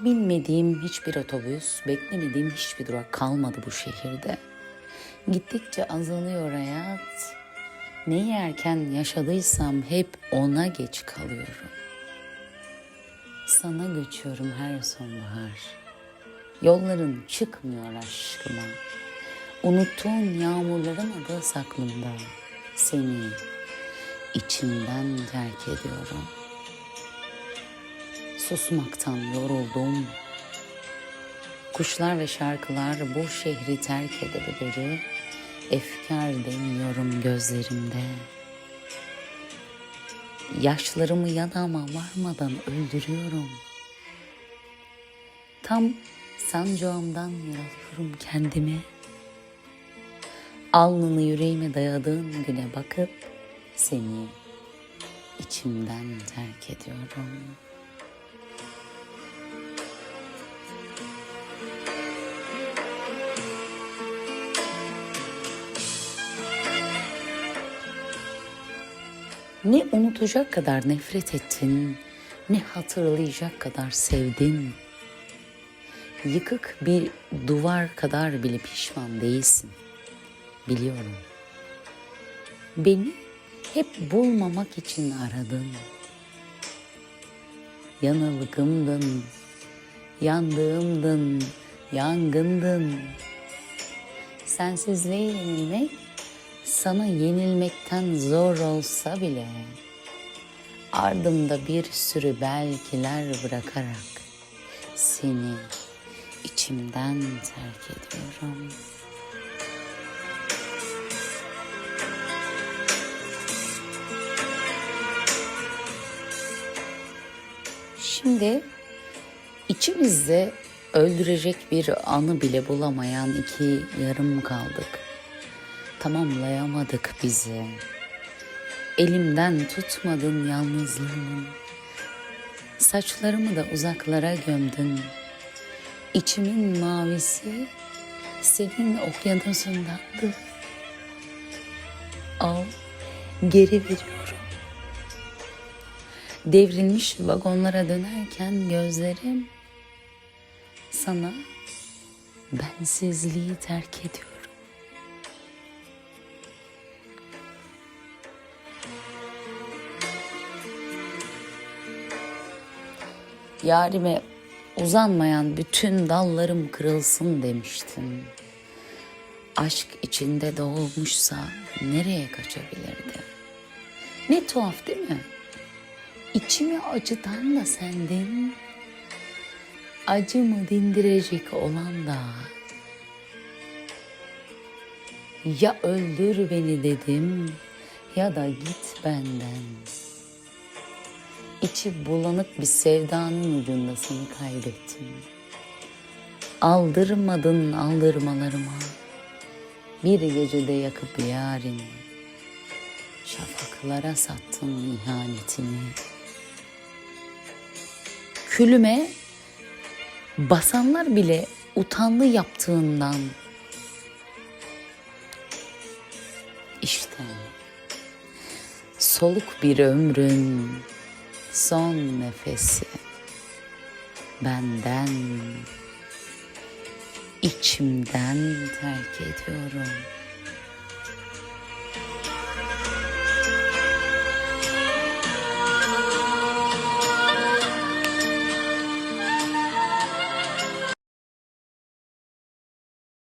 Binmediğim hiçbir otobüs, beklemediğim hiçbir durak kalmadı bu şehirde. Gittikçe azalıyor hayat. Neyi erken yaşadıysam hep ona geç kalıyorum. Sana göçüyorum her sonbahar. Yolların çıkmıyor aşkıma. Unuttuğun yağmurların adı saklımda. Seni içimden terk ediyorum. Susmaktan yoruldum. Kuşlar ve şarkılar bu şehri terk edebilir. Efkar demiyorum gözlerimde. Yaşlarımı yanağıma varmadan öldürüyorum. Tam sancağımdan yaralıyorum kendimi. Alnını yüreğime dayadığın güne bakıp seni içimden terk ediyorum. Ne unutacak kadar nefret ettin, ne hatırlayacak kadar sevdin. Yıkık bir duvar kadar bile pişman değilsin. Biliyorum. Beni hep bulmamak için aradın. Yanılgımdın, yandığımdın, yangındın. Sensizliğe yenilmek sana yenilmekten zor olsa bile ardımda bir sürü belkiler bırakarak seni içimden terk ediyorum. Şimdi içimizde öldürecek bir anı bile bulamayan iki yarım kaldık. Tamamlayamadık bizi. Elimden tutmadın yalnızlığımı. Saçlarımı da uzaklara gömdün. İçimin mavisi senin okyanusundandı. Al, geri veriyorum. Devrilmiş vagonlara dönerken gözlerim sana bensizliği terk ediyorum. Yarime uzanmayan bütün dallarım kırılsın demiştin. Aşk içinde doğmuşsa nereye kaçabilirdi? Ne tuhaf değil mi? İçimi acıtan da sendin. Acımı dindirecek olan da. Ya öldür beni dedim ya da git benden. İçi bulanık bir sevdanın ucunda seni kaybettim. Aldırmadın aldırmalarıma. Bir gecede yakıp yarın. Şafaklara sattın ihanetini. Külüme basanlar bile utandı yaptığından. İşte soluk bir ömrün son nefesi benden içimden terk ediyorum.